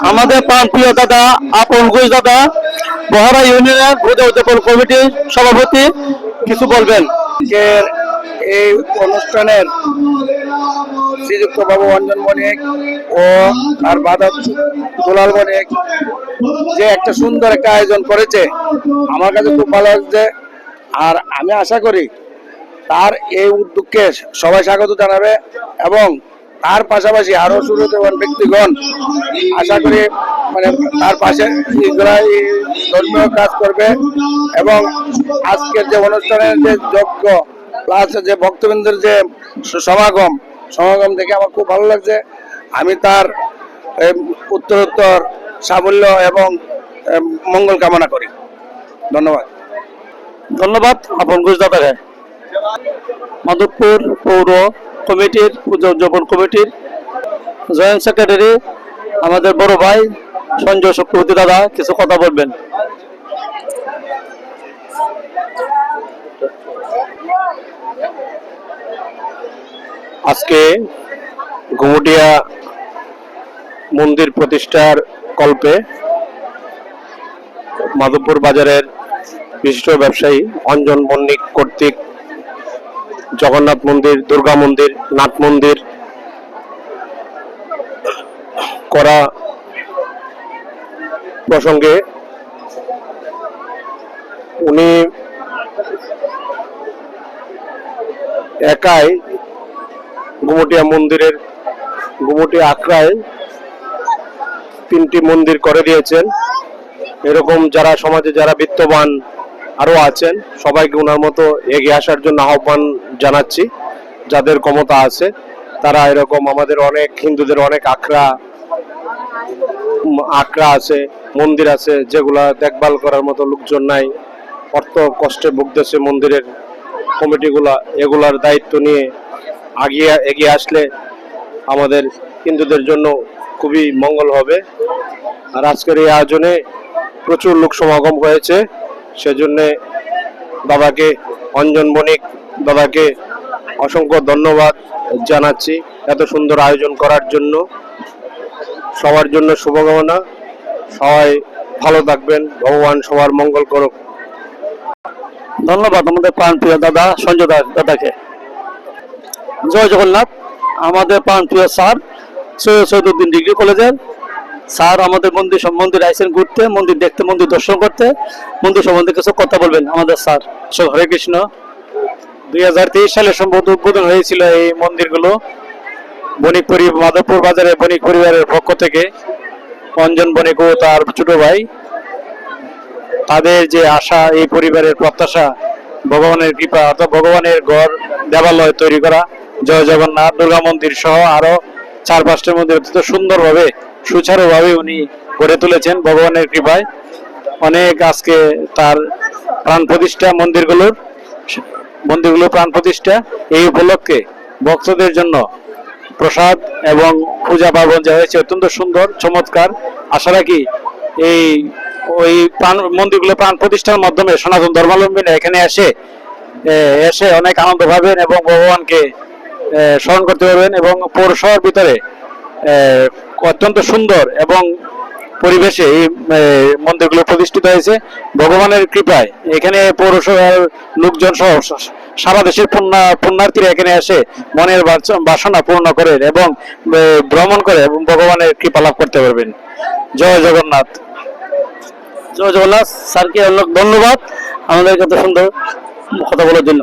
আমাদের প্রাণ প্রিয় দাদা, আপন ঘোষ দাদা, বহরা ইউনিয়নের পূজা উদযাপন কমিটির সভাপতি, কিছু বলবেন? এই অনুষ্ঠানের শ্রীযুক্ত বাবু অঞ্জন বণিক ও তার বাধা দুলাল বণিক যে একটা সুন্দর একটা আয়োজন করেছে, আমার কাছে খুব ভালো লাগছে। আর আমি আশা করি তার এই উদ্যোগকে সবাই স্বাগত জানাবে এবং তার পাশাপাশি আরও সুরতমান ব্যক্তিগণ, আশা করি মানে তার পাশে ধর্মীয় কাজ করবে এবং আজকের যে অনুষ্ঠানের যে যজ্ঞ, প্লাস যে ভক্তবৃন্দের যে সমাগম সমাগম দেখে আমার খুব ভালো লাগছে। আমি তার উত্তরোত্তর, সাফল্য এবং মঙ্গল কামনা করি। ধন্যবাদ। ধন্যবাদ, আপন ঘোষ মাধবপুর পৌর কমিটির, উদযাপন কমিটির জয়েন্ট সেক্রেটারি, আমাদের বড় ভাই সঞ্জয় চক্রবর্তী দাদা, কিছু কথা বলবেন? আজকে ঘুমুটিয়া মন্দির প্রতিষ্ঠার কল্পে মাধবপুর বাজারের বিশিষ্ট ব্যবসায়ী অঞ্জন মন্নিক কর্তৃক জগন্নাথ মন্দির, দুর্গা মন্দির, নাথ মন্দির করা প্রসঙ্গে উনি একাই গুমটিয়া মন্দিরের, গুমটিয়া আখড়ায় তিনটি মন্দির করে দিয়েছেন। এরকম যারা সমাজে যারা বিত্তবান আরও আছেন। সবাইকে ওনার মতো এগিয়ে আসার জন্য আহ্বান জানাচ্ছি। যাদের ক্ষমতা আছে, তারা এরকম আমাদের অনেক, হিন্দুদের অনেক আখড়া আখড়া আছে, মন্দির আছে, যেগুলা দেখভাল করার মতো লোকজন নাই। অর্থ কষ্টে ভুগতেছে মন্দিরের কমিটিগুলা, এগুলার দায়িত্ব নিয়ে আগিয়ে, এগিয়ে আসলে আমাদের হিন্দুদের জন্য খুবই মঙ্গল হবে। আর আজকের এই আয়োজনে প্রচুর লোক সমাগম হয়েছে। সেজন্য দাদাকে অঞ্জন বণিক দাদাকে অসংখ্য ধন্যবাদ জানাচ্ছি এত সুন্দর আয়োজন করার জন্য। সবার জন্য শুভকামনা। সবাই ভালো থাকবেন। ভগবান সবার মঙ্গল করুক। ধন্যবাদ আমাদের প্রাণ প্রিয় দাদা সঞ্জয় দা- দাদাকে। জয় জগন্নাথ। আমাদের প্রাণ প্রিয় স্যার সৈয়দ সৈয়দুদ্দিন ডিগ্রি কলেজের স্যার, আমাদের মন্দির মন্দির আইসেন ঘুরতে, মন্দির দেখতে, মন্দির দর্শন করতে। মন্দির সম্বন্ধে কিছু কথা বলবেন আমাদের স্যার। সো হরে কৃষ্ণ। দুই হাজার তেইশ সালে সম্ভবত উদ্বোধন হয়েছিল এই মন্দিরগুলো বণিক পরি মাধবপুর বাজারে বণিক পরিবারের পক্ষ থেকে। অঞ্জন বণিক ও তার ছোট ভাই। তাদের যে আশা, এই পরিবারের প্রত্যাশা, ভগবানের কৃপা, অর্থাৎ ভগবানের ঘর, দেবালয় তৈরি করা, জয় জগন্নাথ, দুর্গা মন্দির সহ আরও চার পাঁচটা মন্দির অত্যন্ত সুন্দরভাবে সুচারুভাবে উনি গড়ে তুলেছেন ভগবানের কৃপায়। অনেক আজকে তার প্রাণ প্রতিষ্ঠা মন্দিরগুলোর, মন্দিরগুলো প্রাণ প্রতিষ্ঠা এই উপলক্ষে ভক্তদের জন্য প্রসাদ এবং পূজা পার্বণ যা হয়েছে অত্যন্ত সুন্দর, চমৎকার। আশা রাখি এই, ওই প্রাণ, মন্দিরগুলো প্রাণ প্রতিষ্ঠার মাধ্যমে সনাতন ধর্মাবলম্বীরা এখানে এসে এসে অনেক আনন্দ পাবেন এবং ভগবানকে স্মরণ করতে পারবেন এবং পৌরসভার ভিতরে অত্যন্ত সুন্দর এবং পরিবেশে এই মন্দিরগুলো প্রতিষ্ঠিত হয়েছে। ভগবানের কৃপায় এখানে পৌরসভার লোকজন সহ সারা দেশের পুণ্যা, পুণ্যার্থীরা এখানে এসে মনের বাসনা পূর্ণ করেন এবং ভ্রমণ করে এবং ভগবানের কৃপা লাভ করতে পারবেন। জয় জগন্নাথ। জয় জগন্নাথ। স্যারকে অনেক ধন্যবাদ। আমাদের কত সুন্দর কথা বলার জন্য।